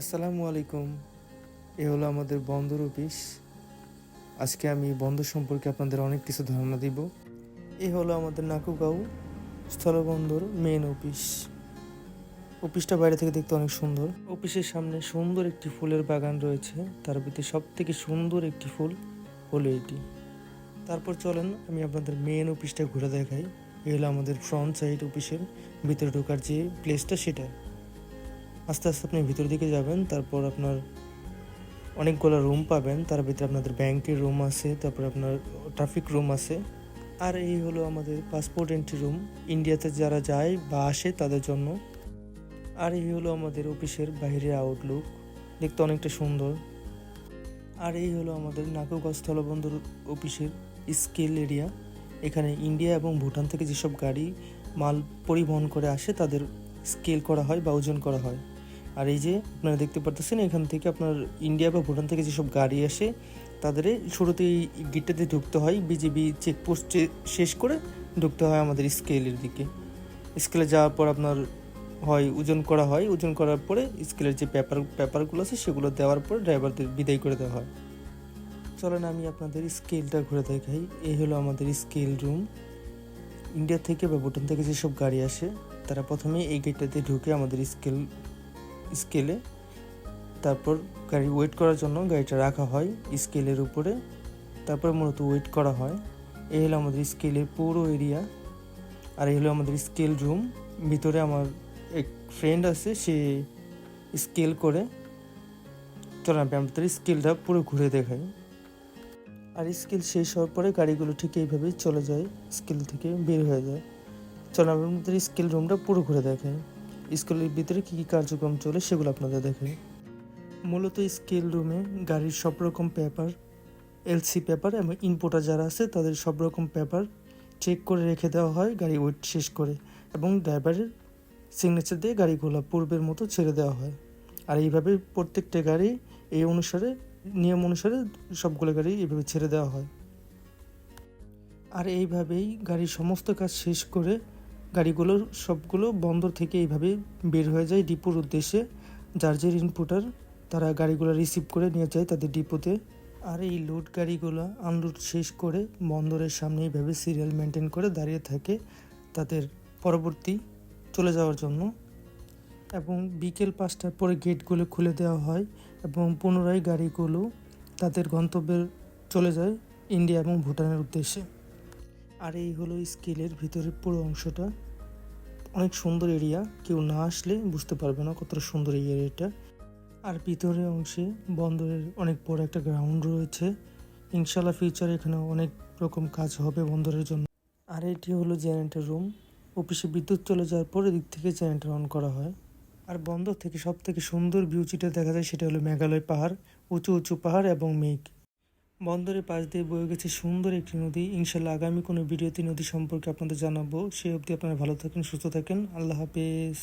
আসসালামু আলাইকুম। এ হলো আমাদের বন্দর অফিস। আজকে আমি বন্দর সম্পর্কে আপনাদের অনেক কিছু ধারণা দিব। এ হলো আমাদের নাকুগাঁও স্থলবন্দর মেন অফিস অফিসটা বাইরে থেকে দেখতে অনেক সুন্দর। অফিসের সামনে সুন্দর একটি ফুলের বাগান রয়েছে। তার ভিতরে সব থেকে সুন্দর একটি ফুল হলো এটি। তারপর চলেন আমি আপনাদের মেন অফিসটা ঘুরে দেখাই। এ হলো আমাদের ফ্রন্ট সাইড অফিসের ভিতরে ঢোকার যে প্লেসটা সেটা। আস্তে আস্তে আপনি ভিতর দিকে যাবেন, তারপর আপনার অনেকগুলো রুম পাবেন, তার ভিতরে আপনাদের ব্যাংকের রুম আছে, তারপর আপনার ট্রাফিক রুম আছে। আর এই হলো আমাদের পাসপোর্ট এন্ট্রি রুম ইন্ডিয়াতে যারা যায় বা আসে তাদের জন্য। আর এই হলো আমাদের অফিসের বাইরে আউটলুক দেখতে অনেকটা সুন্দর। আর এই হলো আমাদের নাকুগঞ্জ স্থলবন্দর অফিসের স্কেল এরিয়া এখানে ইন্ডিয়া এবং ভুটান থেকে যেসব গাড়ি মাল পরিবহন করে আসে, তাদের স্কেল করা হয় বা ওজন করা হয়। আর এই যে আপনারা দেখতে পারতেছেন, এখান থেকে আপনার ইন্ডিয়া বা ভুটান থেকে যেসব গাড়ি আসে, তাদের শুরুতেই গেটটাতে ঢুকতে হয়। বিজিবি চেকপোস্ট শেষ করে ঢুকতে হয় আমাদের স্কেলের দিকে। স্কেলে যাওয়ার পর আপনার হয়, ওজন করা হয়। ওজন করার পরে স্কেলের যে পেপার পেপারগুলো আছে, সেগুলো দেওয়ার পর ড্রাইভারদের বিদায় করে দেওয়া হয়। চলেন আমি আপনাদের স্কেলটা ঘুরে দেখাই। এই হলো আমাদের স্কেল রুম ইন্ডিয়া থেকে বা ভুটান থেকে যেসব গাড়ি আসে, তারা প্রথমে এই গেটটাতে ঢুকে আমাদের স্কেল স্কেলে। তারপর গাড়ি ওয়েট করার জন্য গাড়িটা রাখা হয় স্কেলের উপরে। তারপর মূলত ওয়েট করা হয়। এই হলো আমাদের স্কেলের পুরো এরিয়া আর এই হলো আমাদের স্কেল রুম ভিতরে আমার এক ফ্রেন্ড আছে, সে স্কেল করে। চলেন আমি আমাদের স্কেলটা পুরো ঘুরে দেখাই। আর স্কেল শেষ হওয়ার পরে গাড়িগুলো ঠিক এইভাবেই চলে যায় স্কেল থেকে বের হয়ে যায়। চলো আমি আপনাদের স্কেল রুমটা পুরো ঘুরে দেখাই। স্কুলের ভিতরে কী কী কার্যক্রম চলে সেগুলো আপনাদের দেখাই। মূলত স্কেল রুমে গাড়ির সব রকম পেপার, এলসি পেপার এবং ইনপোর্টার যারা আছে তাদের সব রকম পেপার চেক করে রেখে দেওয়া হয়, গাড়ি ওয়েট শেষ করে এবং ড্রাইভারের সিগনেচার দিয়ে গাড়িগুলো পূর্বের মতো ছেড়ে দেওয়া হয়। আর এইভাবে প্রত্যেকটা গাড়ি এই অনুসারে, নিয়ম অনুসারে সবগুলো গাড়ি এইভাবে ছেড়ে দেওয়া হয়। আর এইভাবেই গাড়ির সমস্ত কাজ শেষ করে গাড়িগুলোর সবগুলো বন্দর থেকে এইভাবে বের হয়ে যায় ডিপোর উদ্দেশ্যে। যার যে ইনপুটার তারা গাড়িগুলো রিসিভ করে নিয়ে যায় তাদের ডিপোতে। আর এই লোড গাড়িগুলো আনলোড শেষ করে বন্দরের সামনে এইভাবে সিরিয়াল মেনটেন করে দাঁড়িয়ে থাকে তাদের পরবর্তী চলে যাওয়ার জন্য। এবং বিকেল পাঁচটার পরে গেটগুলো খুলে দেওয়া হয় এবং পুনরায় গাড়িগুলো তাদের গন্তব্যে চলে যায় ইন্ডিয়া এবং ভুটানের উদ্দেশ্যে। আর এই হলো স্কেলের ভিতরের পুরো অংশটা। অনেক সুন্দর এরিয়া, কেউ না আসলে বুঝতে পারবে না কতটা সুন্দর এই এরিয়াটা। আর ভিতরের অংশে বন্দরের অনেক বড় একটা গ্রাউন্ড রয়েছে। ইনশাল্লাহ ফিউচারে এখানে অনেক রকম কাজ হবে বন্দরের জন্য। আর এটি হলো জেনারেটর রুম অফিসে বিদ্যুৎ চলে যাওয়ার পরে দিক থেকে জেনারেটর অন করা হয়। আর বন্দর থেকে সব থেকে সুন্দর ভিউ যেটা দেখা যায় সেটা হলো মেঘালয় পাহাড়। উঁচু উঁচু পাহাড় এবং মেঘ। বন্দরের পাশ দিয়ে বয়ে গেছে সুন্দর একটি নদী। ইনশাল্লাহ আগামী কোনো ভিডিওতে নদী সম্পর্কে আপনাদের জানাব। সে অবধি আপনারা ভালো থাকেন, সুস্থ থাকেন। আল্লাহ হাফেজ।